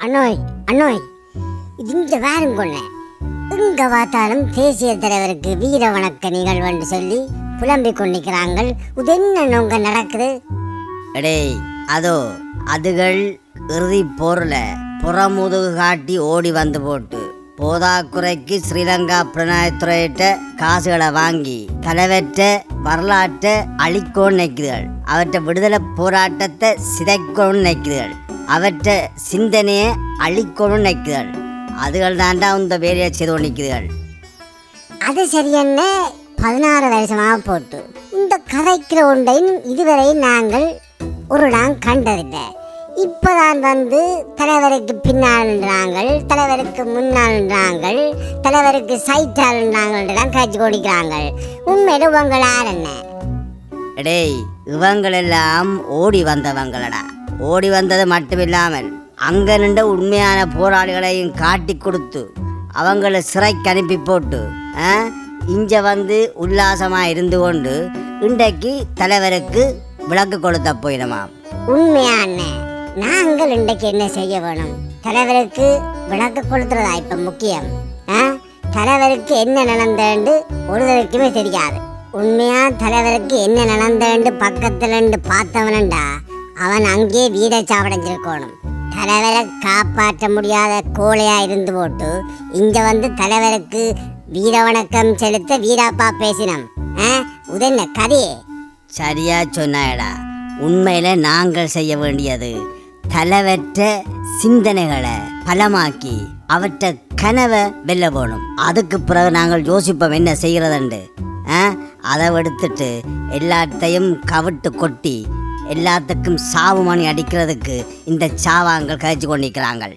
அண்ணோய் அண்ணோய் இது இங்க வேறும் கொள்ள எங்க பார்த்தாலும் தேசிய தலைவருக்கு வீர வணக்க நிகழ்வுன்னு சொல்லி புலம்பிக் கொண்டிருக்கிறாங்கள். இது என்ன நோங்க நடக்குது? எடேய் அதோ அதுகள் இறுதி போர்ல புறமுதுகு காட்டி ஓடி வந்து போட்டு போதாக்குறைக்கு ஸ்ரீலங்கா பிரணாயத்துறையிட்ட காசுகளை வாங்கி தலைவற்ற வரலாற்றை அழிக்கோன்னு நினைக்கிறீர்கள் அவற்றை விடுதலை போராட்டத்தை சிதைக்கணும்னு நினைக்கிறீர்கள் அவற்றை சிந்தனையை அழிக்கணும்னு நினைக்குதுகள் அதுகள் தாண்டா இந்த வேலையை செய்து நிற்குதுகள் அது சரியென்ன? பதினாறு வருஷமாக போட்டு. இந்த கதைக்கிற ஒன்றையும் இதுவரை நாங்கள் ஒரு நாள் கண்டதில்லை. இப்போதான் வந்து தலைவருக்கு பின்னால் நாங்கள் தலைவருக்கு முன்னால் நாங்கள் தலைவருக்கு தான் காய்ச்சி கொடிக்கிறாங்கள். உண்மையில உங்கள் யார் என்ன? எடேய் இவங்களெல்லாம் ஓடி வந்தவங்களடா. ஓடி வந்தது மட்டுமில்லாமல் அங்கே நின்ற உண்மையான போராளிகளையும் காட்டி கொடுத்து அவங்கள சிறைக்கு அனுப்பி போட்டு ஆ, இங்க வந்து உல்லாசமாக இருந்து கொண்டு இன்றைக்கு தலைவருக்கு விளக்கு கொடுத்த போயிடுமாம். உண்மையான நாங்கள் இன்றைக்கு என்ன செய்ய வேணும்? தலைவருக்கு விளக்கு கொடுத்துறதா இப்ப முக்கியம்? ஆ? தலைவருக்கு என்ன நடந்தேன்னு ஒருவருக்குமே தெரியாது. உண்மையா தலைவருக்கு என்ன நடந்தேன்னு பக்கத்துல இருந்து பார்த்தவனண்டா? அவன் அங்கே வீர சாவடைஞ்சிருக்கணும். தலைவரை காப்பாற்ற முடியாத கோழையா இருந்து போட்டு இங்க வந்து தலைவருக்கு வீர வணக்கம் செலுத்த வீராப்பா பேசினோம். ஆ? கதையே. சரியா சொன்னாயடா. உண்மையில நாங்கள் செய்ய வேண்டியது தலைவற்ற சிந்தனைகளை பலமாக்கி அவற்றை கனவை வெல்ல போகணும். அதுக்கு பிறகு நாங்கள் யோசிப்போம் என்ன செய்கிறதுண்டு ஆ அதை எடுத்துட்டு எல்லாத்தையும் கவிட்டு கொட்டி எல்லாத்துக்கும் சாவு மணி அடிக்கிறதுக்கு இந்த சாவாங்கள் கழிச்சு கொண்டிருக்கிறாங்கள்